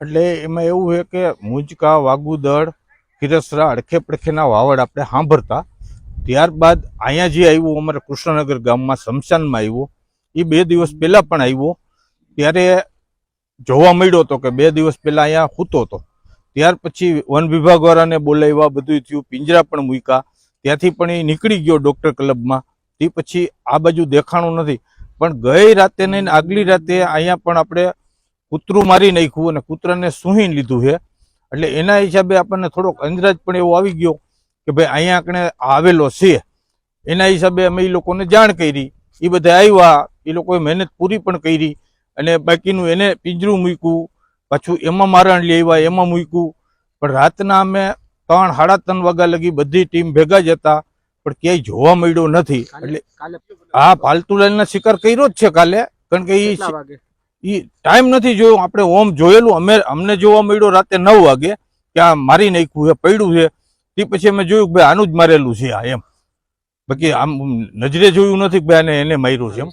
એટલે એમાં એવું છે કે મુંજકા, વાગુદળ, ખીરસરા અડખે પડખેના વાવડ આપણે સાંભળતા. ત્યારબાદ અહીંયા જે આવ્યું, અમારે કૃષ્ણનગર ગામમાં શમશાનમાં આવ્યો, એ બે દિવસ પહેલાં પણ આવ્યો. ત્યારે જોવા મળ્યો હતો કે બે દિવસ પહેલાં અહીંયા સૂતો હતો. ત્યાર પછી વન વિભાગ વાળાને બોલાવ્યા બધું થયું, પિંજરા પણ મૂક્યા. ત્યાંથી પણ એ નીકળી ગયો ડૉક્ટર ક્લબમાં. તે પછી આ બાજુ દેખાણું નથી. પણ ગઈ રાતે ને આગલી રાતે અહીંયા પણ આપણે કૂતરું મારી નાખ્યું અને કૂતરાને સુહી લીધું છે. એટલે એના હિસાબે આપણને થોડોક અંદાજ પણ એવો આવી ગયો કે ભાઈ અહીંયા આપણે આવેલો છે. એના હિસાબે અમે એ લોકોને જાણ કરી. એ બધા આવ્યા એ લોકોએ મહેનત પૂરી પણ કરી અને બાકીનું એને પિંજરું મૂક્યું પાછું એમાં મારણ લઈ આવ્યા એમાં મૂક્યું. પણ રાતના અમે ત્રણ સાડા ત્રણ વાગ્યા લગી બધી ટીમ ભેગા જ હતા પણ ક્યાંય જોવા મળ્યો નથી. એટલે હા પાલતુલાલના શિકાર કર્યો જ છે કાલે કારણ કે કેટલા એ ટાઈમ નથી જોયો. આપણે ઓમ જોયેલું. અમે, અમને જોવા મળ્યો રાતે નવ વાગે કે આ મારી નાખ્યું છે, પડ્યું છે. તે પછી અમે જોયું કે ભાઈ આનું જ મારેલું છે આ એમ. બાકી આમ નજરે જોયું નથી કે ભાઈ આને એને માર્યું છે એમ.